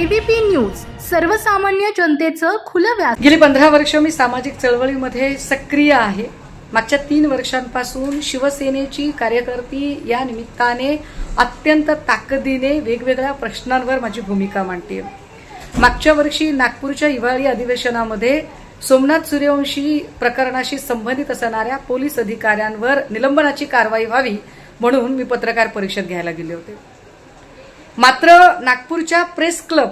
ABP news सर्वसामान्य जनतेचं खुलं व्यास गेली पंधरा वर्ष मी सामाजिक चळवळीमध्ये सक्रिय आहे. मागच्या तीन वर्षांपासून शिवसेनेची कार्यकर्ती या निमित्ताने अत्यंत ताकदीने वेगवेगळ्या प्रश्नांवर माझी भूमिका मांडते. मागच्या वर्षी नागपूरच्या हिवाळी अधिवेशनामध्ये सोमनाथ सूर्यवंशी प्रकरणाशी संबंधित असणाऱ्या पोलीस अधिकाऱ्यांवर निलंबनाची कारवाई व्हावी म्हणून मी पत्रकार परिषद घ्यायला गेले होते. मात्र नागपूरच्या प्रेस क्लब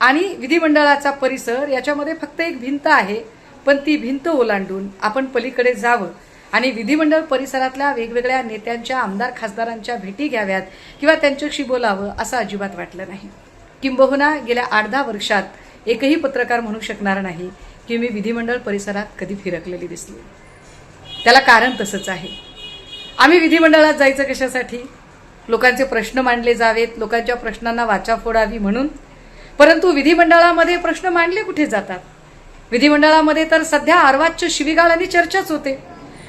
आणि विधिमंडळाचा परिसर याच्यामध्ये फक्त एक भिंत आहे पण ती भिंत ओलांडून आपण पलीकडे जावं आणि विधिमंडळ परिसरातल्या वेगवेगळ्या नेत्यांच्या आमदार खासदारांच्या भेटी घ्याव्यात किंवा त्यांच्याशी बोलावं असं अजिबात वाटलं नाही. किंबहुना गेल्या आठ दहा वर्षात एकही पत्रकार म्हणू शकणार नाही की मी विधिमंडळ परिसरात कधी फिरकलेली दिसली. त्याला कारण तसंच आहे. आम्ही विधिमंडळात जायचं कशासाठी? लोकांचे प्रश्न मांडले जावेत लोकांच्या प्रश्नांना वाचा फोडावी म्हणून. परंतु विधिमंडळामध्ये प्रश्न मांडले कुठे जातात? विधिमंडळामध्ये तर सध्या अर्वाच्य शिविगाळ आणि चर्चाच होते.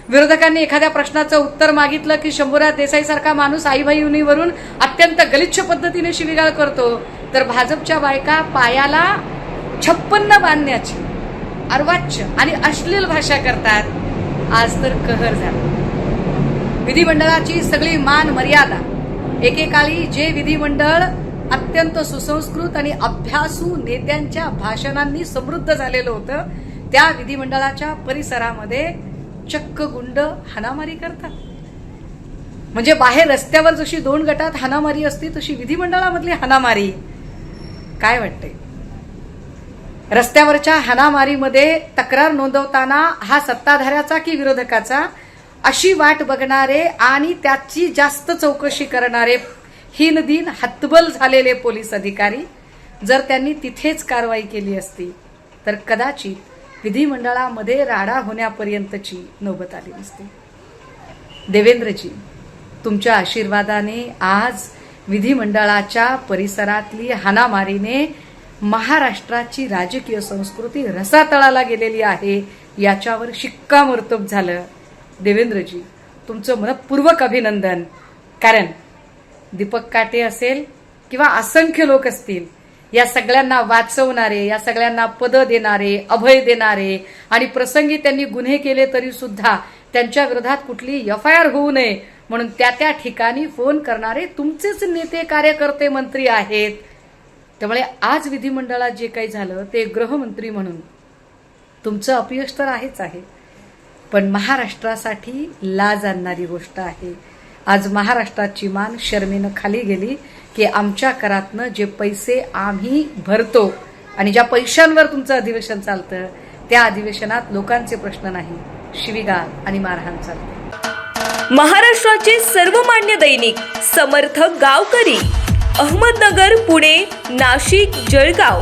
विरोधकांनी एखाद्या प्रश्नाचं उत्तर मागितलं की शंभूराज देसाईसारखा माणूस आईबाईवरून अत्यंत गलिच्छ पद्धतीने शिविगाळ करतो तर भाजपच्या बायका पायाला छप्पन्न बांधण्याची अर्वाच्य आणि अश्लील भाषा करतात. आज तर कहर झाला. विधिमंडळाची सगळी मान मर्यादा एकेकाळी जे विधिमंडळ अत्यंत सुसंस्कृत आणि अभ्यासू नेत्यांच्या भाषणांनी समृद्ध झालेलं होतं त्या विधिमंडळाच्या परिसरामध्ये चक्क गुंड हाणामारी करतात. म्हणजे बाहेर रस्त्यावर जशी दोन गटात हाणामारी असते तशी विधिमंडळामधली हाणामारी. काय वाटते रस्त्यावरच्या हाणामारीमध्ये तक्रार नोंदवताना हा सत्ताधाऱ्याचा की विरोधकाचा? अशी वाट बघणारे आणि त्याची जास्त चौकशी करणारे हिनदिन हतबल झालेले पोलीस अधिकारी जर त्यांनी तिथेच कारवाई केली असती तर कदाचित विधिमंडळामध्ये राडा होण्यापर्यंतची नौबत आली नसती. देवेंद्रजी तुमच्या आशीर्वादाने आज विधिमंडळाच्या परिसरातली हाणामारीने महाराष्ट्राची राजकीय संस्कृती रसातळाला गेलेली आहे याच्यावर शिक्कामोर्तब झालं. देवेंद्रजी तुमचं मनपूर्वक अभिनंदन. कारण दीपक काटे असेल किंवा असंख्य लोक असतील या सगळ्यांना वाचवणारे या सगळ्यांना पदं देणारे अभय देणारे आणि प्रसंगी त्यांनी गुन्हे केले तरी सुद्धा त्यांच्या विरोधात कुठली एफ आय आर होऊ नये म्हणून त्या त्या ठिकाणी फोन करणारे तुमचेच नेते कार्यकर्ते मंत्री आहेत. त्यामुळे आज विधिमंडळात जे काही झालं ते गृहमंत्री म्हणून. तुमचं अपयश तर आहेच आहे. पण महाराष्ट्रासाठी लाज आणणारी गोष्ट आहे. आज महाराष्ट्राची मान शर्मेनं खाली गेली की आमच्या करातनं जे पैसे आम्ही भरतो आणि ज्या पैशांवर तुमचं अधिवेशन चालतं त्या अधिवेशनात लोकांचे प्रश्न नाही. शिवीगाळ आणि मारहाण चालते. महाराष्ट्राचे सर्वमान्य दैनिक समर्थ गावकरी अहमदनगर पुणे नाशिक जळगाव.